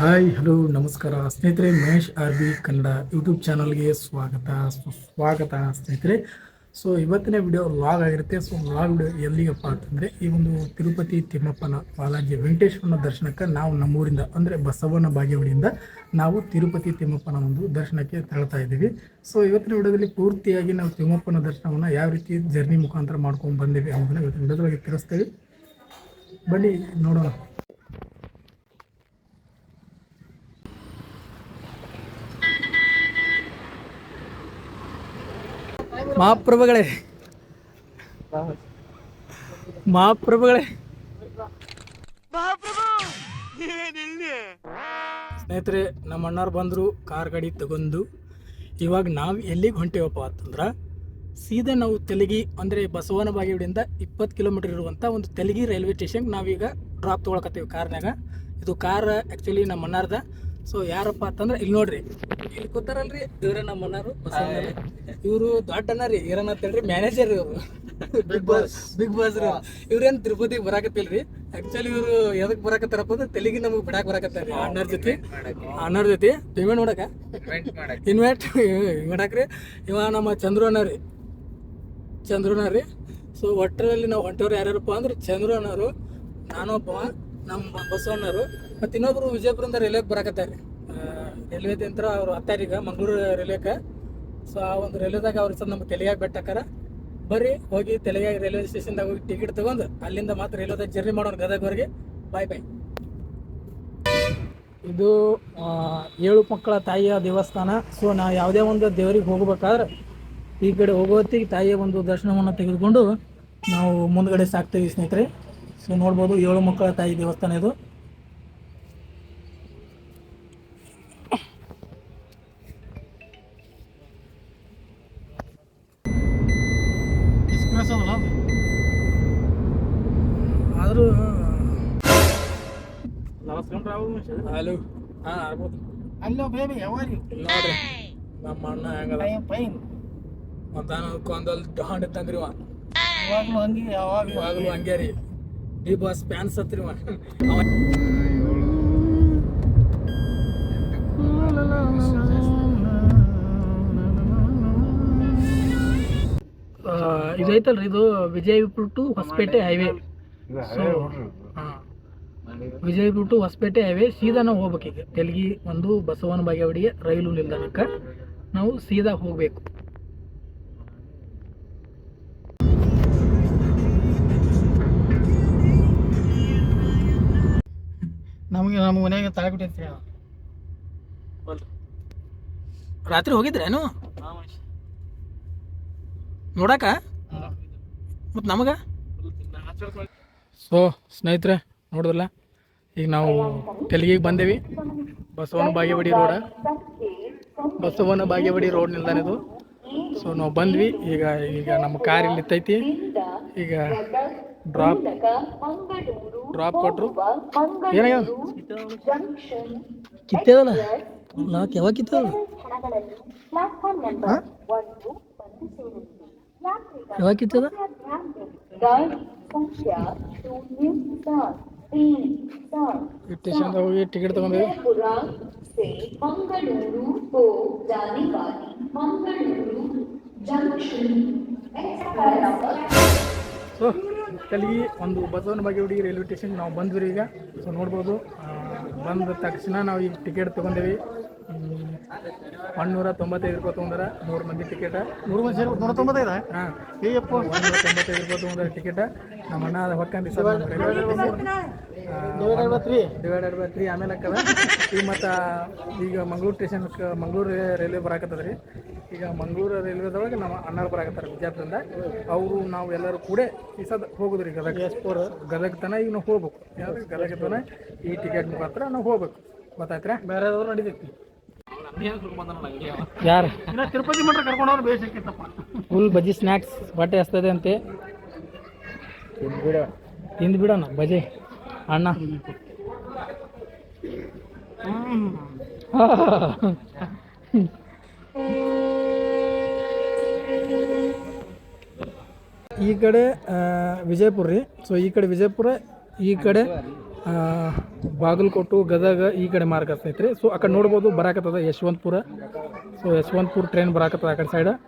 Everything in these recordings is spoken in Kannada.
ಹಾಯ್, ಹಲೋ, ನಮಸ್ಕಾರ. ಸ್ನೇಹಿತರೆ, Mahesh R B Kannada YouTube ಚಾನಲ್ಗೆ ಸ್ವಾಗತ. ಸುಸ್ವಾಗತ ಸ್ನೇಹಿತರೆ. ಸೊ, ಇವತ್ತಿನ ವಿಡಿಯೋ ಲಾಗ್ ಆಗಿರುತ್ತೆ. ಸೊ ಲಾಗ್ ವಿಡಿಯೋ ಎಲ್ಲಿಗಪ್ಪ ಅಂತಂದರೆ, ಈ ಒಂದು ತಿರುಪತಿ ತಿಮ್ಮಪ್ಪನ ಬಾಲಾಜಿ ವೆಂಕಟೇಶ್ವರನ ದರ್ಶನಕ್ಕೆ ನಾವು ನಮ್ಮೂರಿಂದ, ಅಂದರೆ ಬಸವನ ಬಾಗೇವಾಡಿಯಿಂದ ನಾವು ತಿರುಪತಿ ತಿಮ್ಮಪ್ಪನ ಒಂದು ದರ್ಶನಕ್ಕೆ ತೆರಳ್ತಾ ಇದ್ದೀವಿ. ಸೊ, ಇವತ್ತಿನ ವಿಡಿಯೋದಲ್ಲಿ ಪೂರ್ತಿಯಾಗಿ ನಾವು ತಿಮ್ಮಪ್ಪನ ದರ್ಶನವನ್ನು ಯಾವ ರೀತಿ ಜರ್ನಿ ಮುಖಾಂತರ ಮಾಡ್ಕೊಂಡು ಬಂದಿವಿ ಅನ್ನೋದನ್ನ ಇವತ್ತಿನ ವಿಡಿಯೋದೊಳಗೆ ತಿಳಿಸ್ತೇವೆ. ಬನ್ನಿ, ನೋಡೋಣ. ಮಹಾಪ್ರಭುಗಳೇ. ಮಹಾಪ್ರಭುಗಳೇ. ಸ್ನೇಹಿತರೆ ನಮ್ಮ ಅಣ್ಣವ್ರು ಬಂದರು ಕಾರ್ ಗಾಡಿ ತಗೊಂಡು. ಇವಾಗ ನಾವು ಎಲ್ಲಿಗೆ ಹೊಂಟೇವಪ್ಪ ಅಂತಂದ್ರೆ ಸೀದಾ ನಾವು ತೆಲಗಿ ಅಂದರೆ ಬಸವನ ಬಾಗೇವಾಡಿಯಿಂದ ಇಪ್ಪತ್ತು ಕಿಲೋಮೀಟರ್ ಇರುವಂಥ ಒಂದು ತೆಲಗಿ ರೈಲ್ವೆ ಸ್ಟೇಷನ್ಗೆ ನಾವೀಗ ಡ್ರಾಪ್ ತೊಗೊಳಕತ್ತೀವಿ ಕಾರ್ನಾಗ ಇದು ಕಾರ್ ಆ್ಯಕ್ಚುಲಿ ನಮ್ಮ ಅಣ್ಣಾರ್ದ. ಸೊ ಯಾರಪ್ಪ ಅಂತಂದ್ರೆ ಇಲ್ಲಿ ನೋಡ್ರಿ. ಇಲ್ಲಿ ಕೂತಾರಲ್ರಿ ಇವ್ರ ನಮ್ಮ ಅಣ್ಣರು ಇವರು ದೊಡ್ಡ ಅಣ್ಣ ರೀ ಏನನ್ನ ಅಂತೇಳ್ರಿ ಮ್ಯಾನೇಜರ್ ಇವರು ಬಿಗ್ ಬಾಸ್ ಬಿಗ್ ಬಾಸ್ ರೀ ಇವ್ರೇನ್ ತಿರುಪತಿಗೆ ಬರಾಕತ್ತಿಲ್ರಿ? ಆಕ್ಚುಲಿ ಇವರು ಎದಕ್ ಬರಾಕತ್ತಾರಪ್ಪ ಅಂದ್ರೆ ತೆಲಿಗಿ ನಮಗೆ ಬಿಡಾಕ್ ಬರಾಕತ್ತಾರ ಅಣ್ಣರ ಜೊತೆ. ಅಣ್ಣರ ಜೊತೆ. ಪೇಮೆಂಟ್ ನೋಡಕ ಇನ್ವೈಟ್ ಮಾಡಾಕ್ರಿ ಇವ ನಮ್ಮ ಚಂದ್ರು ಅಣ್ಣ ರೀ. ಚಂದ್ರು ಅಣ್ಣ ರೀ. ಸೊ ಒಟ್ಟರಲ್ಲಿ ನಾವು ಹೊಂಟವ್ರು ಯಾರ್ಯಾರಪ್ಪ ಅಂದ್ರೆ ಚಂದ್ರು ಅಣ್ಣರು ನಾನೊಬ್ಬ ನಮ್ಮ ಬಸವಣ್ಣರು. ಮತ್ತು ಇನ್ನೊಬ್ರು ವಿಜಯಪುರದಿಂದ ರೈಲ್ವೆಗೆ ಬರಾಕತ್ತಾರೆ. ರೈಲ್ವೆ ಅಂತ ಅವ್ರು ಹತ್ತಾರೀಗ ಮಂಗಳೂರು ರೈಲ್ವೆಗೆ ಸೊ ಆ ಒಂದು ರೈಲ್ವೆದಾಗ ಅವ್ರ ಸರ್ ನಮ್ಮ ತೆಲಿಯಾಗ ಬೆಟ್ಟಕ್ಕಾರ ಬರ್ರಿ ಹೋಗಿ ತೆಲಿಯಾಗಿ ರೈಲ್ವೆ ಸ್ಟೇಷನ್ದಾಗ ಹೋಗಿ ಟಿಕೆಟ್ ತಗೊಂಡು ಅಲ್ಲಿಂದ ಮಾತ್ರ ರೈಲ್ವೆದಾಗ ಜರ್ನಿ ಮಾಡೋಣ ಗದಗವರೆಗೆ ಬಾಯ್ ಬಾಯ್ ಇದು ಏಳು ಮಕ್ಕಳ ತಾಯಿಯ ದೇವಸ್ಥಾನ. ಸೊ ನಾವು ಯಾವುದೇ ಒಂದು ದೇವರಿಗೆ ಹೋಗ್ಬೇಕಾದ್ರೆ ಈ ಕಡೆ ಹೋಗೋತ್ತಿಗೆ ತಾಯಿಯ ಒಂದು ದರ್ಶನವನ್ನು ತೆಗೆದುಕೊಂಡು ನಾವು ಮುಂದ್ಗಡೆ ಸಾಕ್ತೀವಿ ಸ್ನೇಹಿತರೆ. ಸೊ ನೋಡ್ಬೋದು ಏಳು ಮಕ್ಕಳ ತಾಯಿ ದೇವಸ್ಥಾನ ಇದು. ಹಲೋ ಹಾಂ ಆಗ್ಬೋದು Hello, baby. How are you? ಇಲ್ಲಿ ನೋಡ್ರಿ ನಮ್ಮ ಅಣ್ಣ ಹೆಂಗದ? Fine fine. ಮತ್ತಾನ ಕೊಂದಲ್ಲಿ ಡಾಂಡ್ ಇದ್ದಂಗ್ರಿ ಅವ ಯಾವಾಗಲೂ ಹಂಗೆ ಯಾವಾಗ ಯಾವಾಗಲೂ ಹಂಗೆ. ರೀ. ಡಿ ಬಾಸ್ ಫ್ಯಾನ್ಸ್ ಹತ್ರಿ ಅವ ಅವ ಆ, ಇದು Vijayapura to Hosapete highway. So ಹಾಂ ವಿಜಯಪುರ ಟು ಹೊಸಪೇಟೆ ಹೈವೇ ಸೀದಾ ನಾವು ಹೋಗ್ಬೇಕೀಗ ತೆಲಗಿ ಒಂದು ಬಸವನ ಬಾಗೇವಾಡಿಗೆ ರೈಲು ನಿಲ್ದಾಣಕ್ಕೆ ನಾವು ಸೀದಾ ಹೋಗಬೇಕು. ನಮಗೆ ನಮ್ಮ ಮನೆಗೆ ತಾಳ್ಬಿಟ್ಟೈತಿ ರಾತ್ರಿ ಹೋಗಿದ್ರೇನು ನೋಡಾಕ? ಮತ್ತು ನಮಗೆ? ಸೊ ಸ್ನೇಹಿತರೆ ನೋಡಿದ್ರಲ್ಲ? ಈಗ ನಾವು ತೆಲಗಿಗೆ ಬಂದೇವಿ. ಬಸವನ ಬಾಗೇವಾಡಿ ರೋಡ. ಬಸವನ ಬಾಗೇವಾಡಿ ರೋಡ್ ನಿಲ್ದಾಣ ಇದು. ಸೊ ನಾವು ಬಂದ್ವಿ. ಈಗ ಈಗ ನಮ್ಮ ಕಾರ್ ಇಲ್ಲಿ ನಿಂತೈತಿ. ಈಗ ಡ್ರಾಪ್ ಡ್ರಾಪ್ ಕೊಟ್ರು. ಏನಾಗ್ಯಾವ ಕಿತ್ತೇದಲ್ಲ ನಾಲ್ಕು ಯಾವಾಗ ಕಿತ್ತೇವಲ್ಲ? ಯಾವಾಗ ಕಿತ್ತದ ಸ್ಟೇಷನ್ ಹೋಗಿ ಟಿಕೆಟ್ ತಗೊಂಡ್ವಿ. ಮಂಗಳೂರು ಮಂಗಳೂರು ಜಂಕ್ಷನ್ ಸೊ ಕಲಿ ಒಂದು ಬಸವನ ಬಗ್ಗೆ ಹುಡುಗಿ ರೈಲ್ವೆ ಸ್ಟೇಷನ್ ನಾವು ಬಂದ್ವಿ ಈಗ. ಸೊ ನೋಡ್ಬೋದು. ಬಂದ ತಕ್ಷಣ ನಾವು ಈಗ ಟಿಕೆಟ್ ತೊಗೊಂಡೇವಿ. ಒನ್ನೂರ ತೊಂಬತ್ತೈದು ರೂಪಾಯಿ ತೊಗೊಂಡಾರ ನೂರು ಮಂದಿ ಟಿಕೆಟ್ ನೂರು ಮಂದಿ ಸೇರಿ ನೂರ ತೊಂಬತ್ತೈದ ಹಾಂ. ಏಯಪ್ಪ ತೊಂಬತ್ತೈದು ರೂಪಾಯಿ ತೊಗೊಂಡಾರ ಟಿಕೆಟ್ ನಮ್ಮ ಅಣ್ಣ ಅದು ಹೊಕ್ಕಂದಿ ಡಿವೈಡ್ ಐವತ್ತು ಡಿವೈಡೆಡ್ ಬೈ ತ್ರೀ ಆಮೇಲೆ ಹಾಕದ ಈಗ ಮತ್ತು ಈಗ ಮಂಗಳೂರು ಸ್ಟೇಷನ್ ಮಂಗಳೂರು ರೈಲ್ವೆ ಬರಾಕತ್ತದ ರೀ. ಈಗ ಮಂಗಳೂರು ರೈಲ್ವೆದೊಳಗೆ ನಮ್ಮ ಅಣ್ಣರು ಬರಾಕತ್ತಾರ ವಿಜಯಪುರದಿಂದ ಅವರು ನಾವು ಎಲ್ಲರೂ ಕೂಡ ಈ ಸದ ಹೋಗುದು ರೀ ಗದಗ. ಗದಗ ತನ ಈಗ ನಾವು ಹೋಗ್ಬೇಕು. ಗದಗ ತನ ಈ ಟಿಕೆಟ್ ಮುಖಾಂತರ ನಾವು ಹೋಗ್ಬೇಕು. ಗೊತ್ತಾಯ್ತ್ರ? ಬೇರೆ ಯಾವ್ದಾದ್ರು ನಡೀತೈತಿ. ಯಾರು ತಿರುಪತಿ ತಿರುಪತಿ ಕರ್ಕೊಂಡು ಹೋದ್ರೆ ಬೇಸಿಕ್ಕಿತ್ತಪ್ಪ ಫುಲ್ ಬಜ್ಜಿ ಸ್ನ್ಯಾಕ್ಸ್ ಬಟ್ಟೆ ಹಸ್ತದೆ ಅಂತೆ. ತಿಂದು ಬಿಡೋಣ ಬಜೆ. ಅಣ್ಣ. ಈ ಕಡೆ ವಿಜಯಪುರ ರೀ. ಸೊ ಈ ಕಡೆ ವಿಜಯಪುರ ಈ ಕಡೆ ಬಾಗಲಕೋಟು, ಗದಗ ಈ ಕಡೆ ಮಾರ್ಗ ಸ್ನೇಹಿತರೆ ಸೊ ಆ ಕಡೆ ನೋಡ್ಬೋದು, ಬರಾಕತ್ತದ ಯಶವಂತಪುರ. ಸೊ ಯಶವಂತಪುರ ಟ್ರೈನ್ ಬರಾಕತ್ತದ ಆ ಕಡೆ ಸೈಡ್ ಅಲ್ಲ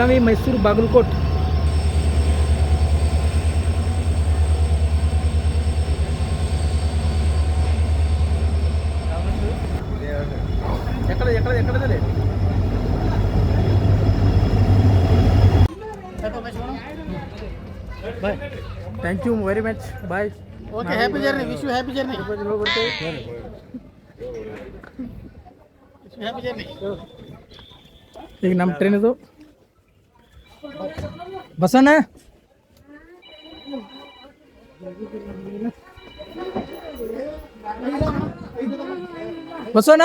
ಬೆಳಗಾವಿ ಮೈಸೂರು ಬಾಗಲಕೋಟ್ ಎಕಡೆ ಎಕಡೆ ಎಕಡೆದಲ್ಲಿ bye thank you very much bye okay happy journey wish you happy journey happy journey ಈಗ ನಮ್ಮ ಟ್ರೈನ್ ಇದು ಬಸಣ್ಣ ಬಸವಣ್ಣ?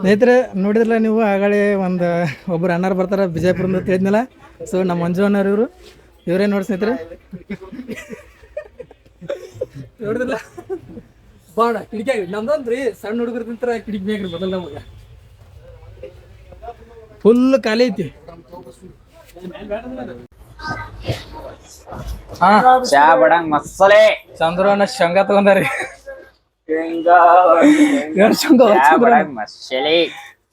ಸ್ನೇಹಿತರೆ ನೋಡಿದ್ರಲ್ಲ ನೀವು ಆಗಳೆ ಒಂದು ಒಬ್ರು ಅಣ್ಣಾರು ಬರ್ತಾರ ಬಿಜಾಪುರ ಅಂತ ಹೇಳಿದ್ನಲ್ಲ? ಸೊ ನಮ್ಮ ಮಂಜು ಅಣ್ಣವ್ರು ಇವರು. ಇವರೇ ನೋಡಿ ಸ್ನೇಹಿತರೆ? ನೋಡಿದ್ರಲ್ಲ ಬಾಣ ಕಿಡಿಕಿ ನಮ್ದೊಂದ್ರಿ ಸಣ್ಣ ಹುಡುಗರ ತಿಂತಾರ ಕಿಡಿಕಿ ಬೇಕ್ರಿ ಮೊದಲ ನಮಗೆ. ಫುಲ್ ಖಾಲಿ ಐತಿ. ಹಾ. ಚಾ ಬಡಂಗ್ ಮಸಾಲೆ ಚಂದ್ರನ ಶಂಗ ತಗೊಂಡಾರಿ. ಶಂಗ. ಬಡಂಗ್ ಮಸಾಲೆ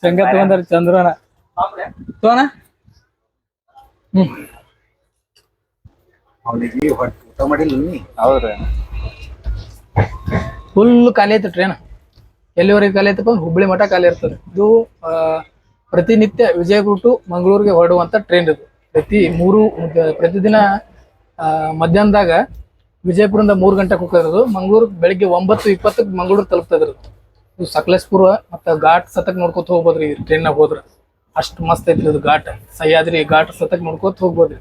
ಶೇಂಗಾ ತಗೊಂಡಾರಿ ಚಂದ್ರನ ತೋಣ. ಹ್ಮ್. ಅವನಿಗೆ ಊಟ ಮಾಡಿಲ್ಲ ಹೌದ್ರಿ. ಫುಲ್ ಖಾಲಿ ಐತೆ ಟ್ರೈನ್ ಎಲ್ಲಿವರೆಗೆ ಖಾಲಿ ಐತಪ್ಪ? ಹುಬ್ಬಳ್ಳಿ ಮಠ ಖಾಲಿ ಇರ್ತದೆ. ಇದು ಪ್ರತಿನಿತ್ಯ ವಿಜಯಪುರ ಟು ಮಂಗಳೂರಿಗೆ ಹೊರಡುವಂತ ಟ್ರೈನ್ ಇದು. ಪ್ರತಿ ಮೂರು, ಪ್ರತಿದಿನ ಮಧ್ಯಾಹ್ನದಾಗ ವಿಜಯಪುರದಿಂದ ಮೂರು ಗಂಟೆಗೆ ಹೋಗೋದು ಮಂಗಳೂರು ಬೆಳಿಗ್ಗೆ ಒಂಬತ್ತು ಇಪ್ಪತ್ತಕ್ಕೆ ಮಂಗಳೂರು ತಲುಪ್ತದ್ರಿ ಇದು ಸಕಲೇಶ್ಪುರ ಮತ್ತು ಘಾಟ್ ಸತಕ್ ನೋಡ್ಕೊತ ಹೋಗ್ಬೋದ್ರಿ ಟ್ರೈನ್ನಾಗ ಹೋದ್ರೆ. ಅಷ್ಟು ಮಸ್ತ್ ಐತ್ರಿ ಇದು ಘಾಟ್. ಸಹ್ಯಾದ್ರಿ ಘಾಟ್ ಸತಕ್ ನೋಡ್ಕೊತ ಹೋಗ್ಬೋದ್ರಿ.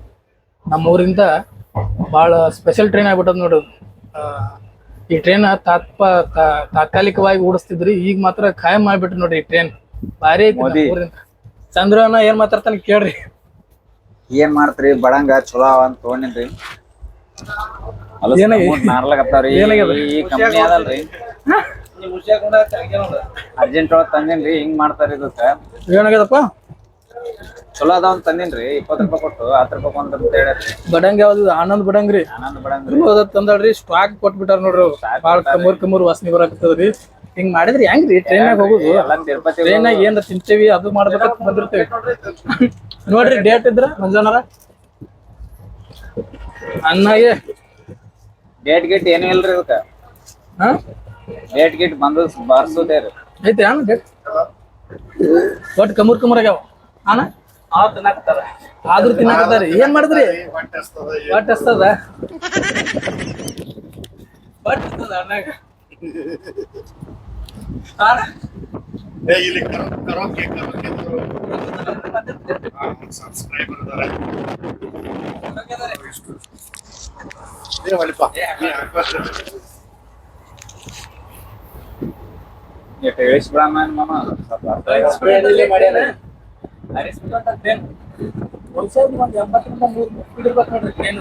ನಮ್ಮ ಊರಿಂದ ಭಾಳ ಸ್ಪೆಷಲ್ ಟ್ರೈನ್ ಆಗ್ಬಿಟ್ಟದ ನೋಡೋದು ಈ ಟ್ರೈನ್ ತಾತ್ಪ ತಾತ್ಕಾಲಿಕವಾಗಿ ಓಡಿಸ್ತಿದ್ರಿ ಈಗ ಮಾತ್ರ ಖಾಯಂ ಮಾಡ್ಬಿಟ್ರಿ ನೋಡ್ರಿ ಈ ಟ್ರೈನ್ ಭಾರಿ ಐತಿ ನಮ್ಮ ಮೋದಿ. ಊರಿಂದ. ಚಂದ್ರನ ಏನ್ ಮಾತಾಡ್ತಾನೆ ಕೇಳ್ರಿ. ಏನ್ ಮಾಡ್ತ್ರಿ? ಬಡಂಗ ಚಲೋ ಅವ ಅಂತ ತಗೊಂಡಿನ್ರಿ. ನಾರ್ಲಾಗತ್ತಾವ್ರಿ ಏನಾಗ್ಯದ? ಈ ಕಂಪ್ನಿ ಅದಲ್ರಿ. ಅರ್ಜೆಂಟ್ ಒಳಗ್ ತಂದಿನ್ರಿ ಹಿಂಗ್ ಮಾಡ್ತಾರ ಇದಕ್ಕ. ಏನಾಗ್ಯದಪ್ಪ? ಚಲೋ ಅದಾವ ಅಂತ ತಂದಿನ್ರಿ ಇಪ್ಪತ್ ರೂಪಾಯಿ ಕೊಟ್ಟು ಹತ್ತು ರೂಪಾಯಿ ಒಂದ್ ಅಂತ ಹೇಳಿ. ಬಡಂಗ್ ಯಾವ್ದು ಆನಂದ್ ಬಡಂಗ್ರಿ. ಆನಂದ್ ಬಡಂಗ್ರಿ. ತಂದಳ್ರಿ ಸ್ಟಾಕ್ ಕೊಟ್ಬಿಟ್ಟಾರ ನೋಡ್ರಿ ಭಾಳ ಬಾಳ್ ಕಮೂರ್ ಕಮೂರ್ ವಾಸನೆ ಬರಾಕತ್ತದ್ರಿ. ಹಿಂಗ್ ಮಾಡಿದ್ರಿ ಹೆಂಗ್ರಿ? ಟ್ರೈನಾಗ ಹೋಗುದು. ಟ್ರೈನಾಗ ಏನ್ ತಿಂತೇವಿ ಅದು ಮಾಡ್ಬೇಕಂತ ಬಂದಿರ್ತೇವಿ. ನೋಡ್ರಿ ಡೇಟ್ ಇದ್ರ ಮಂಜಾನರ? ಅನ್ನಾಗೆ ಡೇಟ್ ಗೇಟ್ ಏನೂ ಇಲ್ರಿ ಅದಕ್ಕ ಡೇಟ್ ಗೇಟ್ ಬಂದ ಬಾರ್ಸೋದೇ ಐತೆ ಅಣ್ಣ ಡೇಟ್ ಒಟ್ಟು ಕಮೂರ್ ಕಮೂರ್ ಆಗ್ಯಾವ. ಅಣ್ಣ? ಆದ್ರೂ ತಿನ್ನಾಕತ್ತಾರ. ಏನ್ ಮಾಡಿದ್ರಿ? ಬಟ್ ಹಸ್ತದ? ಬಟ್ ಅಣ್ಣಾಗ? ಅಣ್ಣ ಇಲ್ಲಿ ಕರೋಕೆ ಕರೋಕೆ ಸಬ್ಸ್ಕ್ರೈಬರ್ ಇದಾರೆ. ಮಾಮ. ಸ್ವಲ್ಪ ಹರಿಸ್ಬಿಟ್ಟಂತ ಟ್ರೈನ್ ಒಂದ್ ಒಂದು ಎಂಬತ್ತರಿಂದ ನೂರು ಸ್ಪೀಡ್ ಇರ್ಬೇಕು ನೋಡ್ರಿ ಟ್ರೈನ್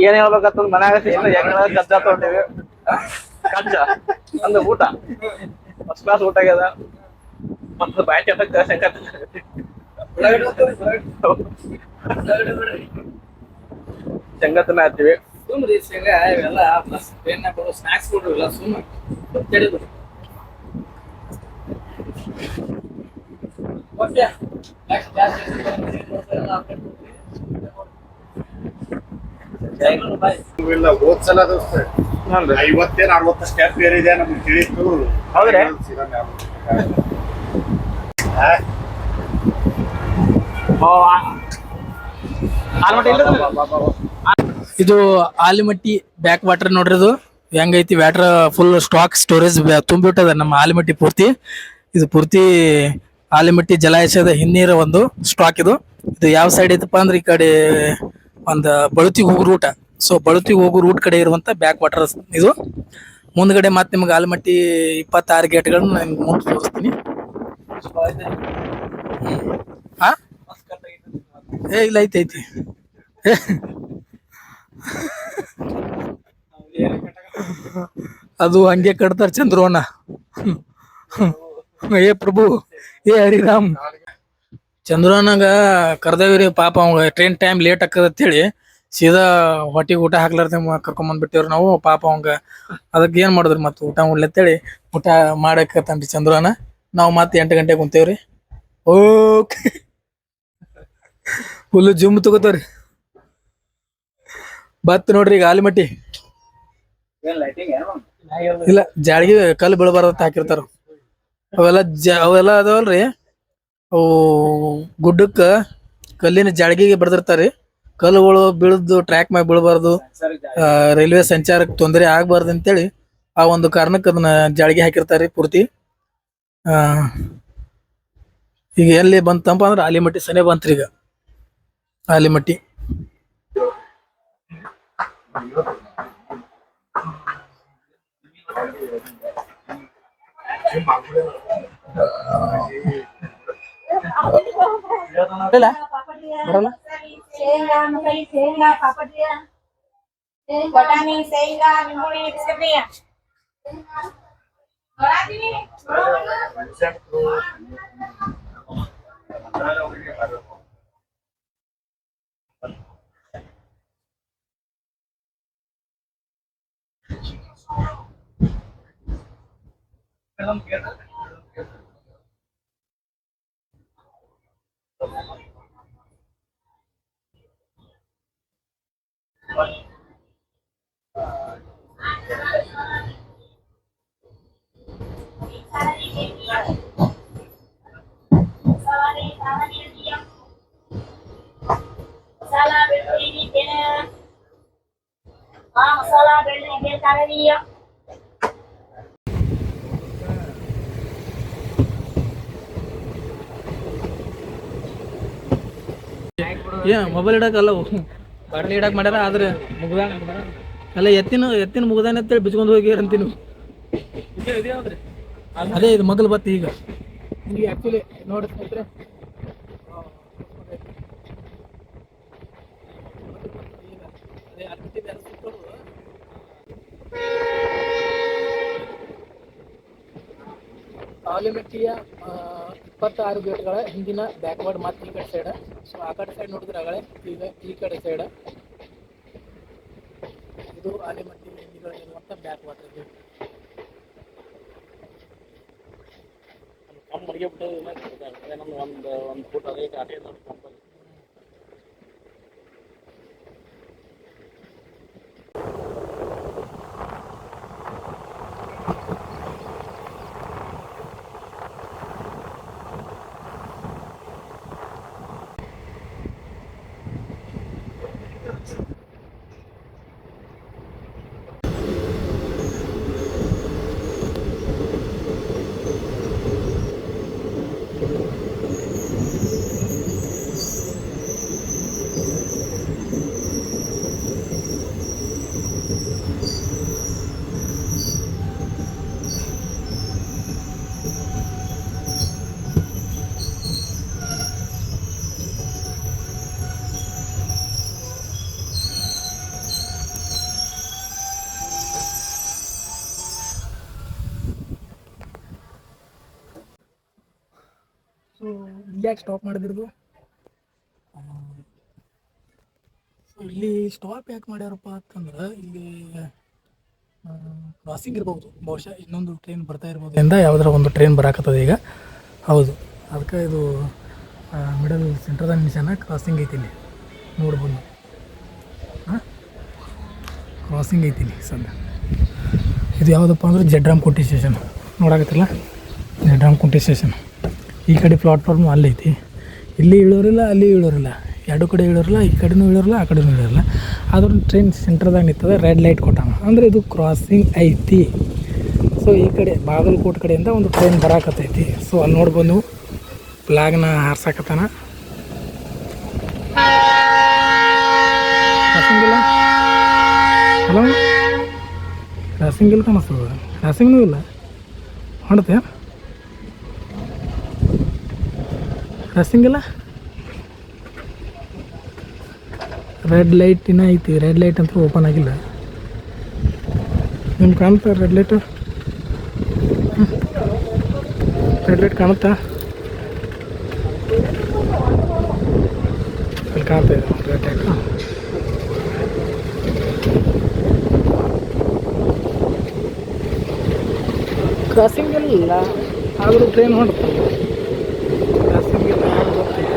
ಏನ್ ಹೇಳ್ಬೇಕಂತ ಮನ್ಯಾಗ ಹೆಂಗ ಕಜ್ಜಾ ತಗೊಂಡಿವಿ ಕಜ್ಜ ಊಟ. ಫಸ್ಟ್ ಕ್ಲಾಸ್ ಊಟ ಆಗ್ಯದ. ಮತ್ತೆ ಬಾಯಿ ಚಟಕ್ ಶಂಕರ್ ಶಂಗತನ ಹಚ್ಚಿವಿ ಸುಮ್ರಿ ಶೇಂಗಾ ಇವೆಲ್ಲ ಸ್ನಾಕ್ಸ್ ಕೊಡ್ರಿ ಇಲ್ಲ ಸುಮ್ಮ ಇಲ್ಲ ಹೋದ್ ಸಲ ದೋಸ್ತ ಐವತ್ತೇನ್ ಅರವತ್ತು ಸ್ಟೆಪ್ ಏರಿದೆ ನಮ್ಗೆ ತಿಳಿತು ಹೌದ್ರಿ? ಇದು ಆಲಿಮಟ್ಟಿ ಬ್ಯಾಕ್ ವಾಟರ್ ನೋಡ್ರಿ ಇದು. ಹೆಂಗೈತಿ ವಾಟರ್ ಫುಲ್ ಸ್ಟಾಕ್ ಸ್ಟೋರೇಜ್ ತುಂಬಿಟ್ಟದ ನಮ್ಮ ಆಲಿಮಟ್ಟಿ ಪೂರ್ತಿ. ಇದು ಪೂರ್ತಿ ಆಲಿಮಟ್ಟಿ ಜಲಾಶಯದ ಹಿನ್ನೀರ ಒಂದು ಸ್ಟಾಕ್ ಇದು. ಇದು ಯಾವ ಸೈಡ್ ಐತಪ್ಪ ಅಂದ್ರೆ ಈ ಕಡೆ ಒಂದು ಬಳುತಿಗೆ ಹೋಗು ರೂಟ ಸೊ ಬಳುತಿಗೆ ಹೋಗೋ ರೂಟ್ ಕಡೆ ಇರುವಂತ ಬ್ಯಾಕ್ ವಾಟರ್ ಇದು. ಮುಂದ್ಗಡೆ ಮತ್ತೆ ನಿಮ್ಗೆ ಆಲಿಮಟ್ಟಿ ಇಪ್ಪತ್ತಾರು ಗೇಟ್ಗಳನ್ನ ನಿಮ್ಗೆ ಮುಂದೆ ತೋರಿಸ್ತೀನಿ. ಏ, ಇಲ್ಲ, ಐತಿ ಐತಿ. ಅದು ಹಂಗೆ ಕಟ್ತಾರ ಚಂದ್ರೋಣ ಏ ಪ್ರಭು, ಏ ಹರಿರಾಮ್. ಚಂದ್ರೋನಾಗ ಕರ್ದೇವ್ರಿ ಪಾಪ ಅವಂಗ ಟ್ರೈನ್ ಟೈಮ್ ಲೇಟ್ ಅಂತೇಳಿ ಸೀದಾ ಹೊಟ್ಟಿಗೆ ಊಟ ಹಾಕ್ಲಾರ್ದೆ ಕರ್ಕೊಂಡ್ ಬಂದ್ಬಿಟ್ಟಿವ್ರಿ ನಾವು. ಪಾಪ ಅವಂಗ ಅದಕ್ಕೆ ಏನ್ ಮಾಡಿದ್ರಿ ಮತ್ತೆ ಊಟ ಮಾಡ್ಲತ್ತೇಳಿ ಊಟ ಮಾಡಕತ್ತನ್ರಿ ಚಂದ್ರೋನ. ನಾವು ಮತ್ತೆ ಎಂಟು ಗಂಟೆಗೆ ಕುಂತೇವ್ರಿ. ಓಕೆ. ಫುಲ್ ಜಿಮ್ ತಗೋತಾವ್ರಿ. ಬತ್ ನೋಡ್ರಿ ಈಗ ಆಲಿಮಟ್ಟಿ. ಇಲ್ಲ ಜಾಳಿಗೆ ಕಲ್ಲು ಬೀಳಬಾರ್ದು ಅಂತ ಹಾಕಿರ್ತಾರ. ಅವೆಲ್ಲ ಅವೆಲ್ಲ ಅದಾವಲ್ರಿ. ಅವು ಗುಡ್ಡಕ್ಕ ಕಲ್ಲಿನ ಜಾಳಿಗೆಗೆ ಬಡ್ದಿರ್ತಾರಿ. ಕಲ್ಲುಗಳು ಬೀಳದ್ದು ಟ್ರ್ಯಾಕ್ ಮ್ಯಾಗ ಬೀಳಬಾರ್ದು ರೈಲ್ವೆ ಸಂಚಾರಕ್ಕೆ ತೊಂದರೆ ಆಗ್ಬಾರ್ದು ಅಂತೇಳಿ ಆ ಒಂದು ಕಾರಣಕ್ಕೆ ಅದನ್ನ ಜಾಳಿಗೆ ಹಾಕಿರ್ತಾರಿ ಪೂರ್ತಿ. ಈಗ ಎಲ್ಲಿ ಬಂತಪ್ಪ ಅಂದ್ರೆ ಆಲಿಮಟ್ಟಿ ಸನೆ ಬಂತ್ರಿ ಈಗ ಆಲಿಮಟ್ಟಿ. ಇಲ್ಲ? ಬರಲ್ಲ ಶೇಂಗಾ ಮಕ್ಕಳಿ ಶೇಂಗಾ ಪಾಪಡಿಯ ಬಟಾಣಿ ಶೇಂಗಾ ನಿಂಬುಳಿ ಬಿಸ್ಕಟ್ಟಿ ಮಸಾಲಾ ಬೆಳ್ಳುಳ್ಳಿ ಬೇಳೆ ಹಾ ಮಸಾಲಾ ಬೆಳ್ಳುಳ್ಳಿ ಬೇಕಾಗಲಿ ಏ ಮೊಬೈಲ್ ಇಡಕ್ಕಲ್ಲ ಬಾಟ್ಲಿ ಇಡಕ್ ಮಾಡ್ಯಾರ, ಆದ್ರೆ ಅಲ್ಲ, ಎತ್ತಿನ ಎತ್ತಿನ ಮುಗ್ದಾನ ಅಂತೇಳಿ ಬಿಚ್ಕೊಂಡು ಹೋಗಿ ಅಂತೀನಿ. ಅದೇ ಇದು ಮೊದಲು ಬತ್ತಿ ಈಗ. ಈಗ ಸುತ್ತೋದು. ಆಲಿಮಟ್ಟಿಯ ಇಪ್ಪತ್ತಾರು ಗೇಟ್ಗಳ ಹಿಂದಿನ ಬ್ಯಾಕ್ವರ್ಡ್ ಮಾತ್ರ ಈ ಸೊ ಆ ಕಡೆ ಸೈಡ್ ನೋಡಿದ್ರೆ ಆಗಲೇ ಈಗ ಈ ಕಡೆ ಸೈಡ್ ಇದು ಆಲಿಮಟ್ಟಿ ಹಿಂದಿಗಳಿರುವಂಥ ಬ್ಯಾಕ್ ವಾಟರ್ ಗೇಟ್ ಒಂದು ಒಂದು ಫುಟ್ ಅದೇ ಕಾಟೆ ಸೊ ಇಲ್ಲಿ ಯಾಕೆ ಸ್ಟಾಪ್ ಮಾಡಿದಿರ್ದು? ಸೊ ಇಲ್ಲಿ ಸ್ಟಾಪ್ ಯಾಕೆ ಮಾಡ್ಯಾರಪ್ಪ ಅಂತಂದ್ರೆ, ಇಲ್ಲಿ ಕ್ರಾಸಿಂಗ್ ಇರ್ಬೋದು. ಬಹುಶಃ ಇನ್ನೊಂದು ಟ್ರೈನ್ ಬರ್ತಾ ಇರ್ಬೋದು ಇಂದ ಯಾವ್ದಾರ ಒಂದು ಟ್ರೈನ್ ಬರಾಕತ್ತದ ಈಗ. ಹೌದು. ಅದಕ್ಕೆ ಇದು ಮಿಡಲ್ ಸೆಂಟ್ರದ ನಿಮಿಷನ ಕ್ರಾಸಿಂಗ್ ಐತಿ ಇಲ್ಲಿ. ನೋಡ್ಬೋದು. ಹಾಂ? ಕ್ರಾಸಿಂಗ್ ಐತಿ ಇಲ್ಲಿ ಸದ್ಯ. ಇದು ಯಾವುದಪ್ಪ ಅಂದ್ರೆ ಜಡ್ರಾಮ್ ಕುಂಟಿ ಸ್ಟೇಷನ್ ನೋಡಾಕತ್ತಿಲ್ಲ ಜಡ್ರಾಮ್ ಕುಂಟಿ ಸ್ಟೇಷನ್ ಈ ಕಡೆ ಪ್ಲಾಟ್ಫಾರ್ಮ್ ಅಲ್ಲೈತಿ ಇಲ್ಲಿ ಇಳೋರಿಲ್ಲ ಅಲ್ಲಿ ಇಳೋರಿಲ್ಲ ಎರಡು ಕಡೆ ಇಳೋರಿಲ್ಲ ಈ ಕಡೆನೂ ಇಳೋರಿಲ್ಲ ಆ ಕಡೆನೂ ಇಳೋರಿಲ್ಲ ಆದ್ರೂ ಟ್ರೈನ್ ಸೆಂಟ್ರದಾಗ ನಿಂತದ ರೆಡ್ ಲೈಟ್ ಕೊಟ್ಟಾನ. ಅಂದರೆ ಇದು ಕ್ರಾಸಿಂಗ್ ಐತಿ. ಸೊ ಈ ಕಡೆ ಬಾಗಲಕೋಟ್ ಕಡೆಯಿಂದ ಒಂದು ಟ್ರೈನ್ ಬರಾಕತ್ತೈತಿ. ಸೊ ಅಲ್ಲಿ ನೋಡ್ಬೋದು ನೀವು. ಹಾರ್ಸಾಕತ್ತಾನ. ರಾಸಿಂಗಿಲ್ಲ ಹಲೋ ಇಲ್ಲ ಕಾಣಿಸ್ತದ ಕ್ರಾಸಿಂಗ್ನೂ ಇಲ್ಲ. ಹೊಂಡತೆ ಕ್ರಾಸಿಂಗ್ ಇಲ್ಲ ರೆಡ್ ಲೈಟ್ ಇನ್ನೂ ಐತಿ. ರೆಡ್ ಲೈಟ್ ಅಂತೂ ಓಪನ್ ಆಗಿಲ್ಲ. ನಿಮ್ಗೆ ಕಾಣುತ್ತಾ ರೆಡ್ ಲೈಟು ರೆಡ್ ಲೈಟ್ ಕಾಣುತ್ತಾ? ಅಲ್ಲಿ ಕಾಣ್ತಾ ಇದೆ ರೆಡ್ ಲೈಟ್ ಕ್ರಾಸಿಂಗ್ ಇಲ್ಲ. ಆದರೂ ಟ್ರೈನ್ ಹೊಂಡುತ್ತೆ ಕ್ರಾಸಿಂಗ್ ಇಲ್ಲ ಯಾಕ್ ಗೊತ್ತಿಲ್ಲ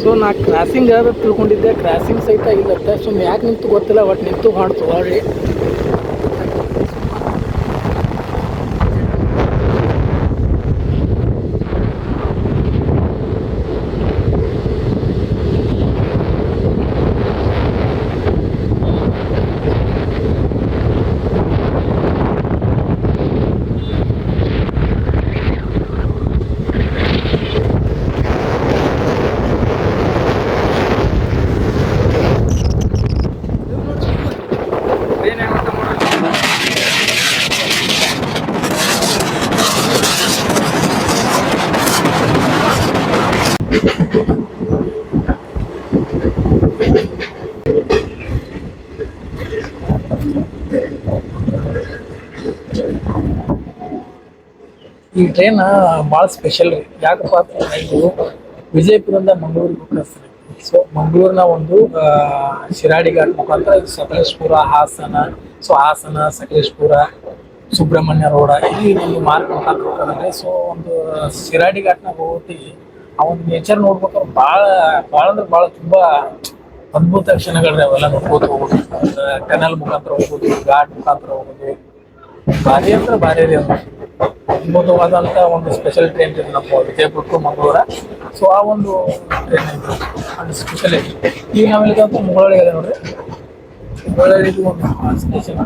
ಸೊ ನಾ ಕ್ರಾಸಿಂಗ್ ಯಾವ್ದು ತಿಳ್ಕೊಂಡಿದ್ದೆ ಕ್ರಾಸಿಂಗ್ ಸಹಿತ ಇಲ್ಲತ್ತೆ ಸುಮ್ಮನೆ ಯಾಕೆ ನಿಂತು ಗೊತ್ತಿಲ್ಲ ಒಟ್ಟು ನಿಂತು ಮಾಡ್ತು ಹೊಳ್ಳಿ ಈ ಟ್ರೈನ್ ಭಾಳ ಸ್ಪೆಷಲ್ ರೀ. ಯಾಕಪ್ಪ ಇದು ವಿಜಯಪುರದಿಂದ ಮಂಗಳೂರಿಗೆ ಹೋಗ್ತಾರೆ ಸೊ ಮಂಗಳೂರಿನ ಒಂದು ಶಿರಾಡಿ ಘಾಟ್ ಮುಖಾಂತರ ಸಕಲೇಶ್ಪುರ, ಹಾಸನ ಸೊ ಹಾಸನ, ಸಕಲೇಶ್ಪುರ, ಸುಬ್ರಹ್ಮಣ್ಯ ರೋಡ ಈ ಒಂದು ಮಾರ್ಗ ಮುಖಾಂತರ ಹೋಗ್ತದೆ ಸೊ ಒಂದು ಶಿರಾಡಿ ಘಾಟ್ನಾಗ ಹೋಗಿ ಆ ಒಂದು ನೇಚರ್ ನೋಡ್ಬೇಕಾದ್ರೆ ಭಾಳ ಭಾಳ ಅಂದ್ರೆ ಭಾಳ ತುಂಬಾ ಅದ್ಭುತ ಕ್ಷಣಗಳನ್ನ ಅವೆಲ್ಲ ನೋಡ್ಬೋದು. ಹೋಗೋದು ಕೆನಲ್ ಮುಖಾಂತರ ಹೋಗೋದು ಘಾಟ್ ಮುಖಾಂತರ ಹೋಗೋದು ಭಾರಿ ಅಂದ್ರೆ ಭಾರಿ ರೀ ಅದು ಒಂದು ಸ್ಪೆಷಲ್ ಟ್ರೈನ್ ಇದೆ ನಮ್ಮ ವಿಜಯಪುರ ಟು ಮಂಗಳೂರ. ಸೊ ಆ ಒಂದು ಟ್ರೈನ್ ಇದು, ಅದು ಸ್ಪೆಷಲ್ ಈಗ ನಾವೆಲ್ಲಿಗೆ ಮುಗಳೊಳಗೆ ಇದೆ ನೋಡ್ರಿ. ಮುಗಳೊಳಗೆ ಒಂದು ಸ್ಟೇಷನ್